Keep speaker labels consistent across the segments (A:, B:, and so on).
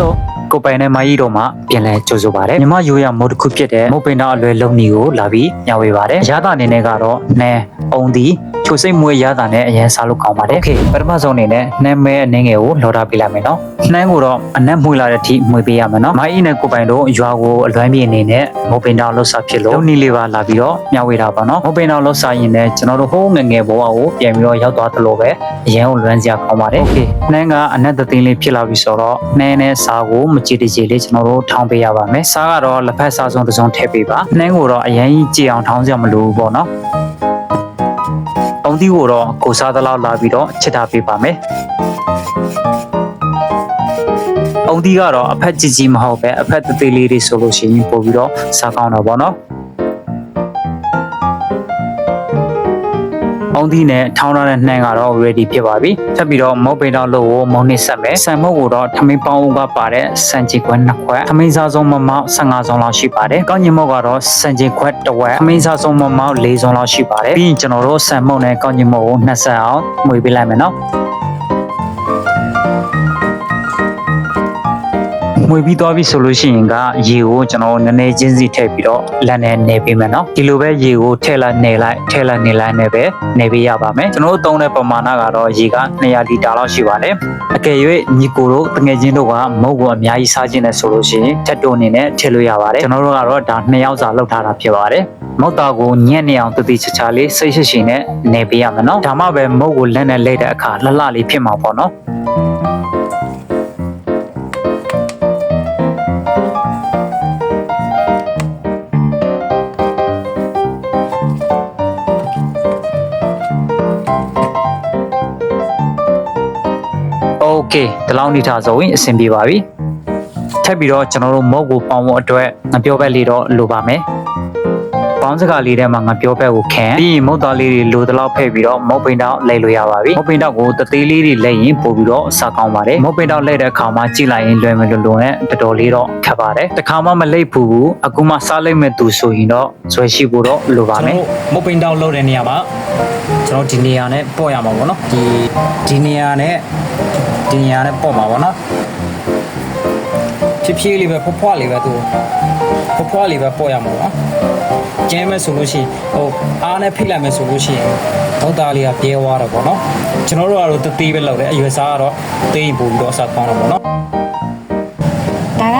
A: Hello ကိုပိုင်နဲ့မကြီးတို့မှပြန်လဲကြိုဆိုပါရစေမြမရိုးရမိုးတစ်ခုဖြစ်တဲ့မုတ်ပင်တော်အလွယ်လုံနီကိုလာပြီးညဝေပါတယ်ရတာအနေနဲ့ကတော့နဲ အုံဒီချိုစိတ်မွေးရတာနဲ့အရင်စားလို့ကောင်းပါတယ်โอเคပထမဆုံးအနေနဲ့နှမ်းမဲအနေငယ်ကိုလော်တာပေးလိုက်မယ်နော်နှမ်းကိုတော့အနက်မွေးလာတဲ့အထိမွေးပေးရမယ်နော်မကြီးနဲ့ကိုပိုင်တို့ရွာကိုအလွမ်းပြေအနေနဲ့မုတ်ပင်တော်လှဆဖြစ်လို့လုံနီလေးပါလာပြီးတော့ညဝေတာပါနော်မုတ်ပင်တော်လှဆရင်လည်းကျွန်တော်တို့ဟိုးငယ်ငယ်ဘဝကိုပြန်ပြီးတော့ရောက်သွားသလိုပဲအရင်ကလွမ်းစရာကောင်းပါတယ်โอเคနှမ်းကအနက်သသိန်းလေးဖြစ်လာပြီဆိုတော့နှမ်းနဲ့စားကိုမကြည့်တကြည်လေးကျွန်တော်တို့ထောင်းပေးရပါမယ်စားကတော့လက်ဖက်စားစုံတစ်စုံထည့်ပေးပါနှမ်းကိုတော့အရင်ကြီးကြည်အောင်ထောင်းစရာမလိုဘူးပေါ့နော်အုံ သီးကိုတော့ကိုစားသလောက်လာပြီးတော့ချစ်တာပေးပါမယ်အုံသီးကတော့အဖက်ကြီးကြီးမဟုတ်ပဲအဖက်သေးသေးလေးတွေဆိုလို့ရှိရင်ပို့ပြီးတော့စားကောင်းတော့ဗောနော် အုံသီးနဲ့ထောင်းထားတဲ့နှမ်းကတော့ ready ဖြစ်ပါပြီ။ဆက်ပြီးတော့မုတ်ပိန်တော့လို့ကိုမုံနစ်ဆက်မယ်။ဆန်မုတ်ကိုတော့ထမင်းပေါင်းဦးကပါတဲ့စံချီခွက်နှစ်ခွက်ထမင်းစားစုံမမောက်15စုံလောက်ရှိပါတယ်။ကောင်းညင်မုတ်ကတော့စံချီခွက်တစ်ဝက်ထမင်းစားစုံမမောက်4စုံလောက်ရှိပါတယ်။ပြီးရင်ကျွန်တော်တို့ဆန်မုတ်နဲ့ကောင်းညင်မုတ်ကိုနှစ်ဆက်အောင်မှွေပေးလိုက်မယ်နော်။ မွေပြီးသွားပြီဆိုလို့ရှိရင်ကရေကိုကျွန်တော်နည်းနည်းချင်းစီထည့်ပြီးတော့လက်နဲ့နေပေးမယ်နော်ဒီလိုပဲရေကိုထည့်လိုက်နေလိုက်ထည့်လိုက်နေလိုက်နဲ့ပဲနေပေးရပါမယ်ကျွန်တော်တို့သုံးတဲ့ပမာဏကတော့ရေက200လီတာလောက်ရှိပါတယ်အကယ်၍ညီကိုတို့တငယ်ချင်းတို့ကမုတ်ကိုအများကြီးစားခြင်းနဲ့ဆိုလို့ရှိရင်ထက်တိုအနေနဲ့ထည့်လို့ရပါတယ်ကျွန်တော်တို့ကတော့ဒါ2ယောက်စာလောက်ထားတာဖြစ်ပါတယ်မုတ်သားကိုညံ့နေအောင်တတိချာချာလေးစိတ်ရှိရှိနဲ့နေပေးရမယ်နော်ဒါမှပဲမုတ်ကိုလက်နဲ့လိုက်တဲ့အခါလှလှလေးဖြစ်မှာပေါ့နော် ကဲဒီလောက်နေထားဆိုရင်အဆင်ပြေပါပြီထပ်ပြီးတော့ကျွန်တော်တို့မော့ကိုပေါင်းဖို့အတွက်ငပြောဘက်လေးတော့လိုပါမယ်ပေါင်းစကားလေးထဲမှာငါပြောဘက်ကိုခံပြီးရင်မုတ်သားလေးတွေလိုသလောက်ဖဲ့ပြီးတော့မုတ်ပိန်တောက်လဲလို့ရပါပြီမုတ်ပိန်တောက်ကိုတသေးလေးတွေလဲရင်ပို့ပြီးတော့စားကောင်းပါတယ်မုတ်ပိန်တောက်လဲတဲ့အခါမှာကြည့်လိုက်ရင်လွယ်မလွလွနဲ့တော်တော်လေးတော့ခက်ပါတယ်တခါမှမလိတ်ဘူးဘူးအခုမှစားလိုက်မဲ့သူဆိုရင်တော့ဇွဲရှိဖို့တော့လိုပါမယ်
B: မုတ်ပိန်တောက်လုပ်တဲ့နေရာမှာကျွန်တော်ဒီနေရာနဲ့ပေါ့ရမှာပေါ့နော်ဒီဒီနေရာနဲ့ ဒီနေရာနဲ့ပေါ့မှာပေါ့နော်ဖြည်းဖြည်းလေးပဲဖွားဖွားလေးပဲသူဖွားဖွားလေးပဲပေါ့ရမှာပေါ့ကျဲမဲ့ဆိုလို့ရှိရင်ဟိုအားနဲ့ဖိလိုက်မယ်ဆိုလို့ရှိရင်ဒေါက်တာလေးကပြဲသွားတော့ပေါ့နော်ကျွန်တော်တို့ကတော့တသေးပဲလုပ်တယ်အရွယ်စားကတော့သေးရင်ပို့ပြီးတော့အစားကောင်းတော့ပေါ့နော်
C: ဒါက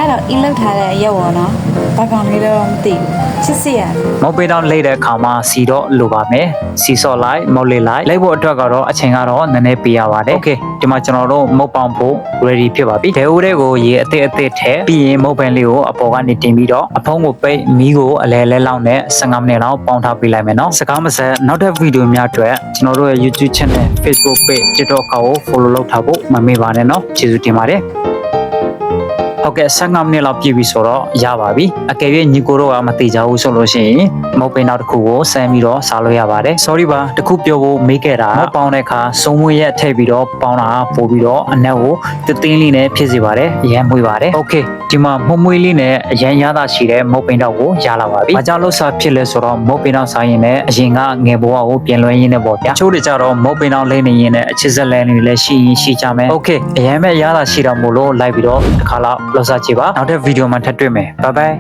C: တော့အင်းလောက်ထားတဲ့ရက်ပေါ့နော်ဘာကောင်လေးတော့မသိဘူးချစ်စီရ
A: မုတ်ပေတောင်လိမ့်တဲ့အခါမှာစီတော့လိုပါမယ်စီဆော့လိုက်မုတ်လေးလိုက်လိုက်ဖို့အတွက်ကတော့အချိန်ကတော့နည်းနည်းပေးရပါတယ်โอเคဒီမှာကျွန်တော်တို့မုတ်ပေါင်ဖို့ ready ဖြစ်ပါပြီဒဲဦးတဲ့ကိုရေအသစ်အသစ်ထည့်ပြီးရင်မုတ်ပန်လေးကိုအပေါ်ကနေတင်ပြီးတော့အဖုံးကိုပိတ်မီးကိုအလဲလဲလောက်နဲ့15မိနစ်လောက်ပေါင်းထားပေးလိုက်မယ်နော်စကားမစက်နောက်ထပ်ဗီဒီယိုများအတွက်ကျွန်တော်တို့ရဲ့ YouTube channel Facebook page TikTok ကို follow လုပ်ထားဖို့မမေ့ပါနဲ့နော်ကျေးဇူးတင်ပါတယ် ဟုတ်ကဲ့15မိနစ်လောက်ပြည့်ပြီဆိုတော့ရပါပြီအကယ်၍ညီကိုတို့ကမတိကြဘူးဆိုလို့ရှိရင်မုတ်ပင်နောက်တစ်ခုကိုဆမ်းပြီးတော့စားလို့ရပါတယ် sorry ပါတစ်ခုပြောဖို့မေးခဲ့တာမုတ်ပေါင်းတဲ့အခါစုံမွေးရက်ထည့်ပြီးတော့ပေါင်းတာပို့ပြီးတော့အနက်ကိုတသင်းလေးနဲ့ဖြစ်စေပါတယ်အရန်မွေးပါတယ် okay ဒီမှာမှုံမွေးလေးနဲ့အရန်ရတာရှိတဲ့မုတ်ပင်တော့ကိုရလာပါပြီ။ဘာကြောင့်လို့စားဖြစ်လဲဆိုတော့မုတ်ပင်တော့စားရင်လည်းအရင်ကငယ်ဘဝကိုပြင်လွှဲရင်းနဲ့ပေါ့ဗျာ။ချိုးတွေကြတော့မုတ်ပင်တော့လိမ့်နေရင်လည်းအချစ်ဆက်လန်းတွေလည်းရှိရင်ရှိကြမယ်။ okay အရန်ပဲရတာရှိတော့မို့လို့လိုက်ပြီးတော့တစ်ခါလောက်လောက်စားကြည့်ပါ။နောက်တဲ့ဗီဒီယိုမှာထပ်တွေ့မယ်။ bye bye